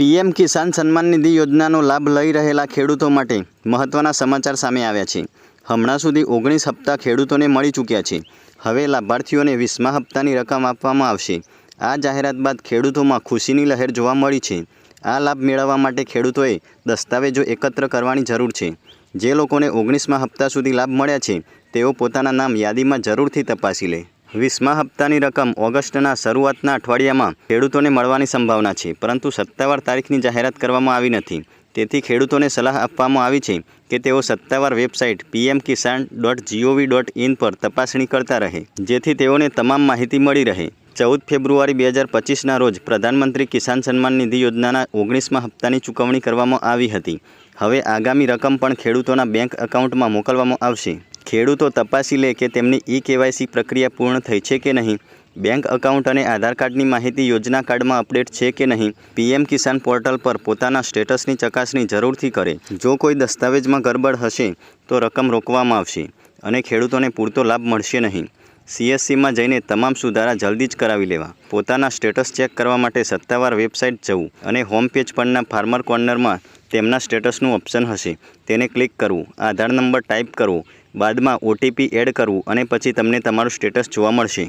PM Kisan Samman Nidhi યોજનાનો લાભ લઈ રહેલા ખેડૂતો માટે મહત્ત્વના સમાચાર સામે આવ્યા છે. હમણાં સુધી ઓગણીસ હપ્તા ખેડૂતોને મળી ચૂક્યા છે. હવે લાભાર્થીઓને વીસમા હપ્તાની રકમ આપવામાં આવશે. આ જાહેરાત બાદ ખેડૂતોમાં ખુશીની લહેર જોવા મળી છે. આ લાભ મેળવવા માટે ખેડૂતોએ દસ્તાવેજો એકત્ર કરવાની જરૂર છે. જે લોકોને ઓગણીસમા હપ્તા સુધી લાભ મળ્યા છે, તેઓ પોતાના નામ યાદીમાં જરૂરથી તપાસી લે. વીસમા હપ્તાની રકમ ઓગસ્ટના શરૂઆતના અઠવાડિયામાં ખેડૂતોને મળવાની સંભાવના છે, પરંતુ સત્તાવાર તારીખની જાહેરાત કરવામાં આવી નથી. તેથી ખેડૂતોને સલાહ આપવામાં આવી છે કે તેઓ સત્તાવાર website PM Kisan dot G O V dot in પર તપાસણી કરતા રહે, જેથી તેઓને તમામ માહિતી મળી રહે. ચૌદ ફેબ્રુઆરી બે હજાર પચીસના રોજ પ્રધાનમંત્રી કિસાન સન્માન નિધિ યોજનાના ઓગણીસમા હપ્તાની ચૂકવણી કરવામાં આવી હતી. હવે આગામી રકમ પણ ખેડૂતોના બેંક એકાઉન્ટમાં મોકલવામાં આવશે. ખેડૂતો તપાસી લે કે તેમની ઈ કેવાયસી પ્રક્રિયા પૂર્ણ થઈ છે કે નહીં. બેંક એકાઉન્ટ અને આધાર કાર્ડની માહિતી યોજના કાર્ડમાં અપડેટ છે કે નહીં, પીએમ કિસાન પોર્ટલ પર પોતાના સ્ટેટસની ચકાસણી જરૂરથી કરે. જો કોઈ દસ્તાવેજમાં ગરબડ હશે, તો રકમ રોકવામાં આવશે અને ખેડૂતોને પૂરતો લાભ મળશે નહીં. સીએસસીમાં જઈને તમામ સુધારા જલ્દી જ કરાવી લેવા. પોતાના સ્ટેટસ ચેક કરવા માટે સત્તાવાર વેબસાઇટ જવું અને હોમ પેજ પરના ફાર્મર કોર્નરમાં તેમના સ્ટેટસનું ઓપ્શન હશે. તેને ક્લિક કરવું, આધાર નંબર ટાઈપ કરવો, બાદમાં ઓટીપી એડ કરવું અને પછી તમને તમારું સ્ટેટસ જોવા મળશે.